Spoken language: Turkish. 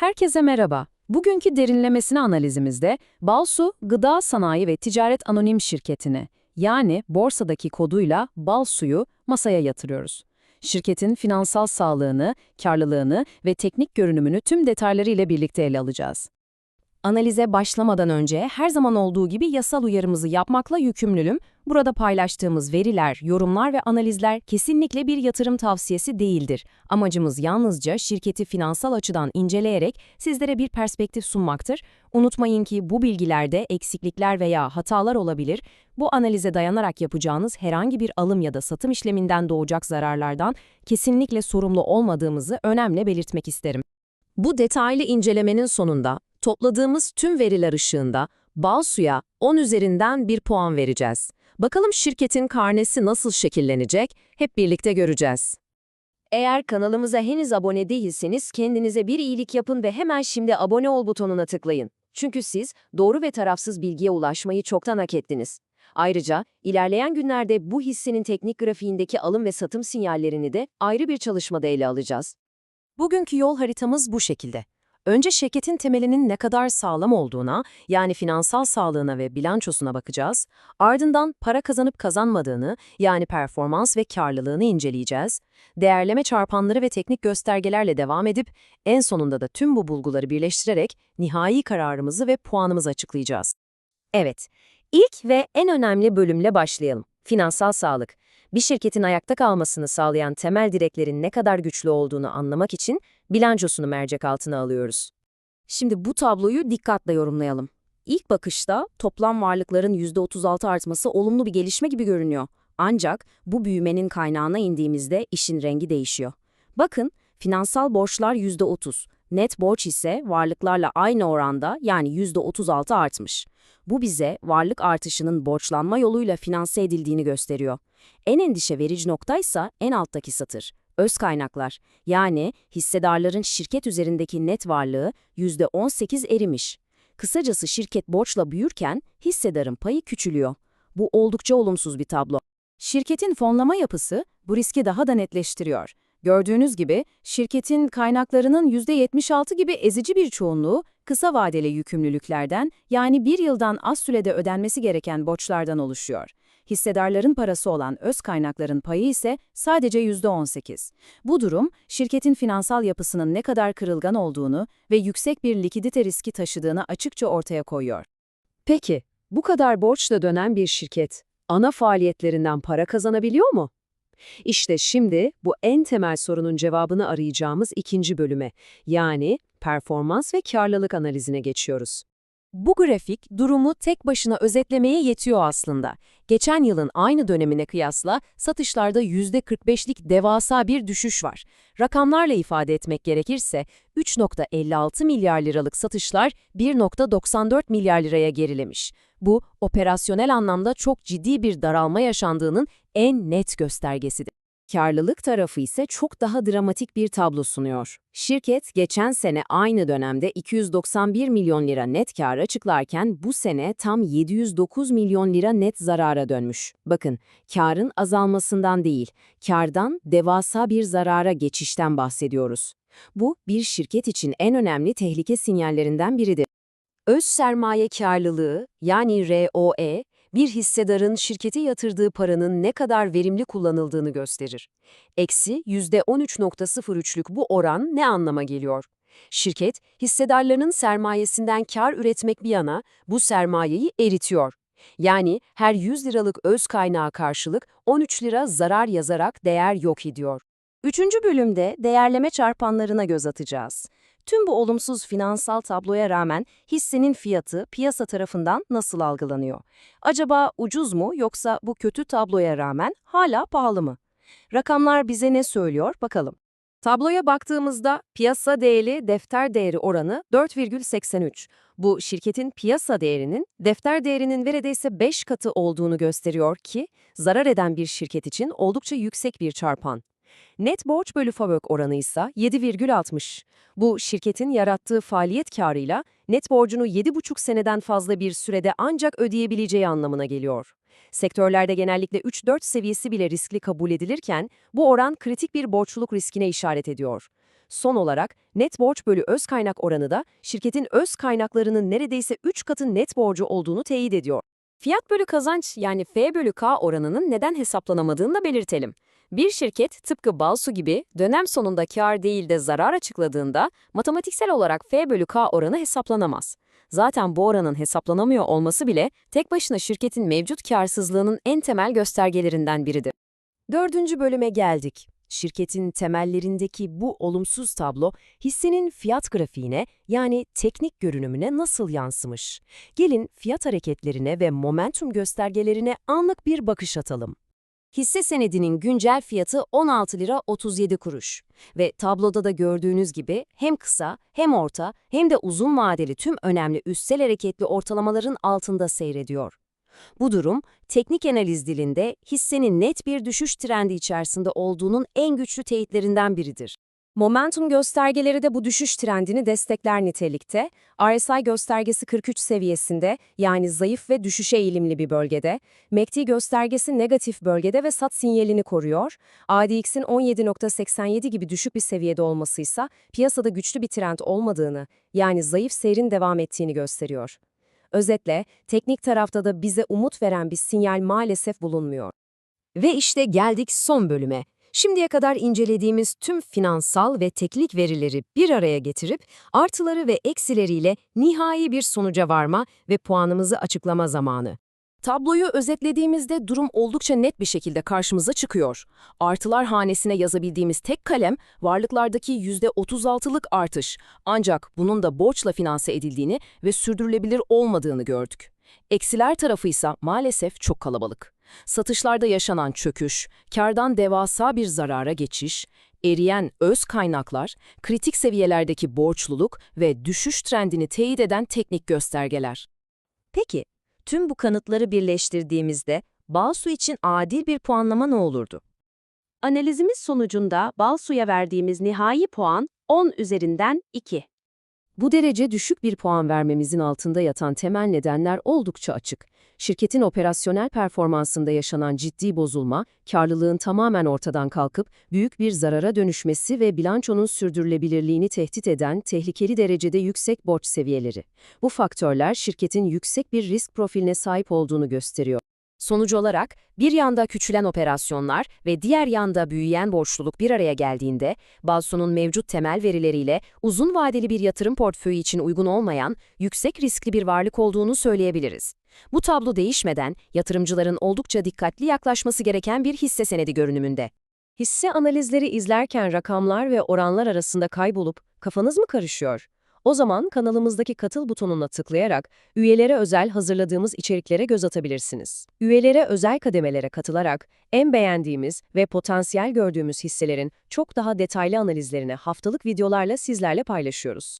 Herkese merhaba. Bugünkü derinlemesine analizimizde Balsu Gıda Sanayi ve Ticaret Anonim Şirketi'ni yani borsadaki koduyla Balsu'yu masaya yatırıyoruz. Şirketin finansal sağlığını, karlılığını ve teknik görünümünü tüm detaylarıyla birlikte ele alacağız. Analize başlamadan önce her zaman olduğu gibi yasal uyarımızı yapmakla yükümlülüm. Burada paylaştığımız veriler, yorumlar ve analizler kesinlikle bir yatırım tavsiyesi değildir. Amacımız yalnızca şirketi finansal açıdan inceleyerek sizlere bir perspektif sunmaktır. Unutmayın ki bu bilgilerde eksiklikler veya hatalar olabilir. Bu analize dayanarak yapacağınız herhangi bir alım ya da satım işleminden doğacak zararlardan kesinlikle sorumlu olmadığımızı önemli belirtmek isterim. Bu detaylı incelemenin sonunda topladığımız tüm veriler ışığında Balsu'ya 10 üzerinden bir puan vereceğiz. Bakalım şirketin karnesi nasıl şekillenecek hep birlikte göreceğiz. Eğer kanalımıza henüz abone değilseniz kendinize bir iyilik yapın ve hemen şimdi abone ol butonuna tıklayın. Çünkü siz doğru ve tarafsız bilgiye ulaşmayı çoktan hak ettiniz. Ayrıca ilerleyen günlerde bu hissenin teknik grafiğindeki alım ve satım sinyallerini de ayrı bir çalışmada ele alacağız. Bugünkü yol haritamız bu şekilde. Önce şirketin temelinin ne kadar sağlam olduğuna, yani finansal sağlığına ve bilançosuna bakacağız. Ardından para kazanıp kazanmadığını, yani performans ve karlılığını inceleyeceğiz. Değerleme çarpanları ve teknik göstergelerle devam edip, en sonunda da tüm bu bulguları birleştirerek nihai kararımızı ve puanımızı açıklayacağız. Evet, ilk ve en önemli bölümle başlayalım. Finansal sağlık. Bir şirketin ayakta kalmasını sağlayan temel direklerin ne kadar güçlü olduğunu anlamak için bilançosunu mercek altına alıyoruz. Şimdi bu tabloyu dikkatle yorumlayalım. İlk bakışta toplam varlıkların %36 artması olumlu bir gelişme gibi görünüyor. Ancak bu büyümenin kaynağına indiğimizde işin rengi değişiyor. Bakın, finansal borçlar %30, net borç ise varlıklarla aynı oranda yani %36 artmış. Bu bize varlık artışının borçlanma yoluyla finanse edildiğini gösteriyor. En endişe verici noktaysa en alttaki satır. Öz kaynaklar, yani hissedarların şirket üzerindeki net varlığı %18 erimiş. Kısacası şirket borçla büyürken hissedarın payı küçülüyor. Bu oldukça olumsuz bir tablo. Şirketin fonlama yapısı bu riski daha da netleştiriyor. Gördüğünüz gibi şirketin kaynaklarının %76 gibi ezici bir çoğunluğu kısa vadeli yükümlülüklerden yani bir yıldan az sürede ödenmesi gereken borçlardan oluşuyor. Hissedarların parası olan öz kaynakların payı ise sadece %18. Bu durum, şirketin finansal yapısının ne kadar kırılgan olduğunu ve yüksek bir likidite riski taşıdığını açıkça ortaya koyuyor. Peki, bu kadar borçla dönen bir şirket, ana faaliyetlerinden para kazanabiliyor mu? İşte şimdi bu en temel sorunun cevabını arayacağımız ikinci bölüme, yani performans ve karlılık analizine geçiyoruz. Bu grafik durumu tek başına özetlemeye yetiyor aslında. Geçen yılın aynı dönemine kıyasla satışlarda %45'lik devasa bir düşüş var. Rakamlarla ifade etmek gerekirse 3.56 milyar liralık satışlar 1.94 milyar liraya gerilemiş. Bu operasyonel anlamda çok ciddi bir daralma yaşandığının en net göstergesidir. Karlılık tarafı ise çok daha dramatik bir tablo sunuyor. Şirket geçen sene aynı dönemde 291 milyon lira net kar açıklarken bu sene tam 709 milyon lira net zarara dönmüş. Bakın, karın azalmasından değil, kardan devasa bir zarara geçişten bahsediyoruz. Bu bir şirket için en önemli tehlike sinyallerinden biridir. Öz sermaye karlılığı yani ROE bir hissedarın şirkete yatırdığı paranın ne kadar verimli kullanıldığını gösterir. Eksi %13.03'lük bu oran ne anlama geliyor? Şirket, hissedarlarının sermayesinden kar üretmek bir yana bu sermayeyi eritiyor. Yani her 100 liralık öz kaynağa karşılık 13 lira zarar yazarak değer yok ediyor. Üçüncü bölümde değerleme çarpanlarına göz atacağız. Tüm bu olumsuz finansal tabloya rağmen hissenin fiyatı piyasa tarafından nasıl algılanıyor? Acaba ucuz mu yoksa bu kötü tabloya rağmen hala pahalı mı? Rakamlar bize ne söylüyor bakalım. Tabloya baktığımızda piyasa değeri defter değeri oranı 4,83. Bu şirketin piyasa değerinin defter değerinin neredeyse 5 katı olduğunu gösteriyor ki zarar eden bir şirket için oldukça yüksek bir çarpan. Net borç bölü FAVÖK oranı ise 7,60. Bu şirketin yarattığı faaliyet karıyla net borcunu 7,5 seneden fazla bir sürede ancak ödeyebileceği anlamına geliyor. Sektörlerde genellikle 3-4 seviyesi bile riskli kabul edilirken bu oran kritik bir borçluluk riskine işaret ediyor. Son olarak net borç bölü öz kaynak oranı da şirketin öz kaynaklarının neredeyse 3 katı net borcu olduğunu teyit ediyor. Fiyat bölü kazanç yani F bölü K oranının neden hesaplanamadığını da belirtelim. Bir şirket tıpkı Balsu gibi dönem sonunda kar değil de zarar açıkladığında matematiksel olarak F bölü K oranı hesaplanamaz. Zaten bu oranın hesaplanamıyor olması bile tek başına şirketin mevcut karsızlığının en temel göstergelerinden biridir. Dördüncü bölüme geldik. Şirketin temellerindeki bu olumsuz tablo hissenin fiyat grafiğine yani teknik görünümüne nasıl yansımış? Gelin fiyat hareketlerine ve momentum göstergelerine anlık bir bakış atalım. Hisse senedinin güncel fiyatı 16 lira 37 kuruş ve tabloda da gördüğünüz gibi hem kısa hem orta hem de uzun vadeli tüm önemli üstsel hareketli ortalamaların altında seyrediyor. Bu durum, teknik analiz dilinde hissenin net bir düşüş trendi içerisinde olduğunun en güçlü teyitlerinden biridir. Momentum göstergeleri de bu düşüş trendini destekler nitelikte. RSI göstergesi 43 seviyesinde yani zayıf ve düşüşe eğilimli bir bölgede. MACD göstergesi negatif bölgede ve sat sinyalini koruyor. ADX'in 17.87 gibi düşük bir seviyede olmasıysa piyasada güçlü bir trend olmadığını yani zayıf seyrin devam ettiğini gösteriyor. Özetle, teknik tarafta da bize umut veren bir sinyal maalesef bulunmuyor. Ve işte geldik son bölüme. Şimdiye kadar incelediğimiz tüm finansal ve teknik verileri bir araya getirip artıları ve eksileriyle nihai bir sonuca varma ve puanımızı açıklama zamanı. Tabloyu özetlediğimizde durum oldukça net bir şekilde karşımıza çıkıyor. Artılar hanesine yazabildiğimiz tek kalem varlıklardaki %36'lık artış. Ancak bunun da borçla finanse edildiğini ve sürdürülebilir olmadığını gördük. Eksiler tarafı ise maalesef çok kalabalık. Satışlarda yaşanan çöküş, kardan devasa bir zarara geçiş, eriyen öz kaynaklar, kritik seviyelerdeki borçluluk ve düşüş trendini teyit eden teknik göstergeler. Peki, tüm bu kanıtları birleştirdiğimizde Balsu için adil bir puanlama ne olurdu? Analizimiz sonucunda Balsu'ya verdiğimiz nihai puan 10 üzerinden 2. Bu derece düşük bir puan vermemizin altında yatan temel nedenler oldukça açık. Şirketin operasyonel performansında yaşanan ciddi bozulma, karlılığın tamamen ortadan kalkıp büyük bir zarara dönüşmesi ve bilançonun sürdürülebilirliğini tehdit eden tehlikeli derecede yüksek borç seviyeleri. Bu faktörler şirketin yüksek bir risk profiline sahip olduğunu gösteriyor. Sonuç olarak bir yanda küçülen operasyonlar ve diğer yanda büyüyen borçluluk bir araya geldiğinde, Balsu'nun mevcut temel verileriyle uzun vadeli bir yatırım portföyü için uygun olmayan, yüksek riskli bir varlık olduğunu söyleyebiliriz. Bu tablo değişmeden yatırımcıların oldukça dikkatli yaklaşması gereken bir hisse senedi görünümünde. Hisse analizleri izlerken rakamlar ve oranlar arasında kaybolup kafanız mı karışıyor? O zaman kanalımızdaki katıl butonuna tıklayarak üyelere özel hazırladığımız içeriklere göz atabilirsiniz. Üyelere özel kademelere katılarak en beğendiğimiz ve potansiyel gördüğümüz hisselerin çok daha detaylı analizlerini haftalık videolarla sizlerle paylaşıyoruz.